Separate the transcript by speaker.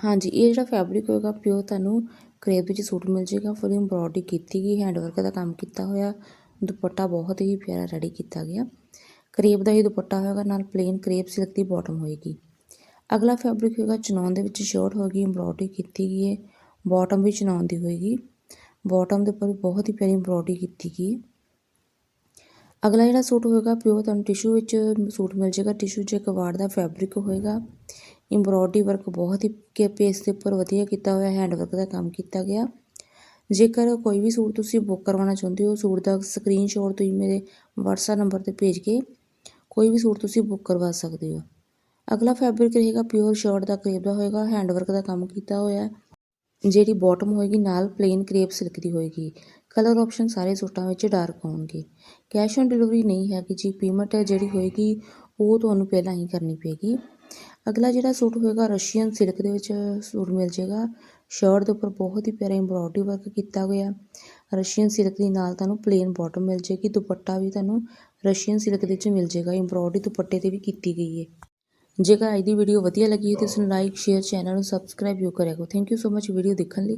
Speaker 1: ਹਾਂਜੀ, ਇਹ ਜਿਹੜਾ ਫੈਬਰਿਕ ਹੋਏਗਾ ਪਿਓ ਤੁਹਾਨੂੰ ਕਰੇਪ ਵਿੱਚ ਸੂਟ ਮਿਲ ਜਾਏਗਾ। ਫੁੱਲ ਐਮਬ੍ਰੋਇਡਰੀ ਕੀਤੀ ਗਈ ਹੈਂਡ ਵਰਕ ਦਾ ਕੰਮ ਕੀਤਾ ਹੋਇਆ। ਦੁਪੱਟਾ ਬਹੁਤ ਹੀ ਪਿਆਰਾ ਰੈਡੀ ਕੀਤਾ ਗਿਆ। ਕਰੇਪ ਦਾ ਹੀ ਦੁਪੱਟਾ ਹੋਏਗਾ, ਨਾਲ ਪਲੇਨ ਕਰੇਪ ਸਿਲਕ ਦੀ ਬਾਟਮ ਹੋਏਗੀ। ਅਗਲਾ ਫੈਬਰਿਕ ਹੋਏਗਾ ਚਨੌਨ ਦੇ ਵਿੱਚ ਸ਼ਰਟ ਹੋਏਗੀ ਐਮਬ੍ਰੋਇਡਰੀ ਕੀਤੀ ਗਈ ਹੈ। ਬਾਟਮ ਵੀ ਚਨੌਨ ਦੀ ਹੋਏਗੀ। ਬਾਟਮ ਦੇ ਉੱਪਰ ਬਹੁਤ ਹੀ ਪਿਆਰੀ ਐਮਬ੍ਰੋਇਡਰੀ ਕੀਤੀ ਗਈ ਹੈ। ਅਗਲਾ ਜਿਹੜਾ ਸੂਟ ਹੋਏਗਾ ਪਿਓ ਤੁਹਾਨੂੰ ਟਿਸ਼ੂ ਵਿੱਚ ਸੂਟ ਮਿਲ ਜਾਏਗਾ। ਟਿਸ਼ੂ 'ਚ ਇੱਕ ਵਾਰਡ ਦਾ ਫੈਬਰਿਕ ਹੋਏਗਾ। ਐਮਬ੍ਰੋਇਡਰੀ ਵਰਕ ਬਹੁਤ ਹੀ ਕੇ ਪੇਸ ਦੇ ਉੱਪਰ ਵਧੀਆ ਕੀਤਾ ਹੋਇਆ ਹੈਂਡ ਵਰਕ ਦਾ ਕੰਮ ਕੀਤਾ ਗਿਆ। ਜੇਕਰ ਕੋਈ ਵੀ ਸੂਟ ਤੁਸੀਂ ਬੁੱਕ ਕਰਵਾਉਣਾ ਚਾਹੁੰਦੇ ਹੋ, ਸੂਟ ਦਾ ਸਕਰੀਨਸ਼ਾਟ ਤੁਸੀਂ ਮੇਰੇ WhatsApp ਨੰਬਰ ਤੇ ਭੇਜ ਕੇ ਕੋਈ ਵੀ ਸੂਟ ਤੁਸੀਂ ਬੁੱਕ ਕਰਵਾ ਸਕਦੇ ਹੋ। ਅਗਲਾ ਫੈਬਰਿਕ ਰਹੇਗਾ ਪਿਓਰ ਸ਼ਰਟ ਦਾ ਕਰੇਪ ਦਾ ਹੋਏਗਾ ਹੈਂਡ ਵਰਕ ਦਾ ਕੰਮ ਕੀਤਾ ਹੋਇਆ। ਜਿਹੜੀ ਬਾਟਮ ਹੋਏਗੀ, ਨਾਲ ਪਲੇਨ ਕਰੇਪ ਸਿਲਕ ਦੀ ਹੋਏਗੀ। ਕਲਰ ਆਪਸ਼ਨ ਸਾਰੇ ਸੂਟਾਂ ਵਿੱਚ ਡਾਰਕ ਹੋਣਗੇ। ਕੈਸ਼ ਔਨ ਡਿਲੀਵਰੀ ਨਹੀਂ ਹੈਗੀ ਜੀ, ਪੇਮੈਂਟ ਜਿਹੜੀ ਹੋਏਗੀ, ਉਹ ਤੁਹਾਨੂੰ ਪਹਿਲਾਂ ਹੀ ਕਰਨੀ ਪਏਗੀ। ਅਗਲਾ ਜਿਹੜਾ ਸੂਟ ਹੋਏਗਾ ਰਸ਼ੀਅਨ ਸਿਲਕ ਦੇ ਵਿੱਚ ਸੂਟ ਮਿਲ ਜਾਏਗਾ। ਸ਼ਰਟ ਦੇ ਉੱਪਰ ਬਹੁਤ ਹੀ ਪਿਆਰਾ ਐਮਬ੍ਰੋਇਡਰੀ ਵਰਕ ਕੀਤਾ ਹੋਇਆ। ਰਸ਼ੀਅਨ ਸਿਲਕ ਦੇ ਨਾਲ ਤੁਹਾਨੂੰ ਪਲੇਨ ਬਾਟਮ ਮਿਲ ਜਾਏਗੀ। ਦੁਪੱਟਾ ਵੀ ਤੁਹਾਨੂੰ ਰਸ਼ੀਅਨ ਸਿਲਕ ਦੇ ਵਿੱਚ ਮਿਲ ਜਾਏਗਾ। ਐਮਬ੍ਰੋਇਡਰੀ ਦੁਪੱਟੇ ਤੇ ਵੀ ਕੀਤੀ ਗਈ ਹੈ। ਜੇਕਰ ਅੱਜ ਦੀ ਵੀਡੀਓ ਵਧੀਆ ਲੱਗੀ ਤਾਂ ਇਸ ਨੂੰ ਲਾਈਕ ਸ਼ੇਅਰ ਚੈਨਲ ਨੂੰ ਸਬਸਕ੍ਰਾਈਬ ਯੂ ਕਰਿਆ ਕਰੋ। Thank you so much video ਦੇਖਣ ਲਈ।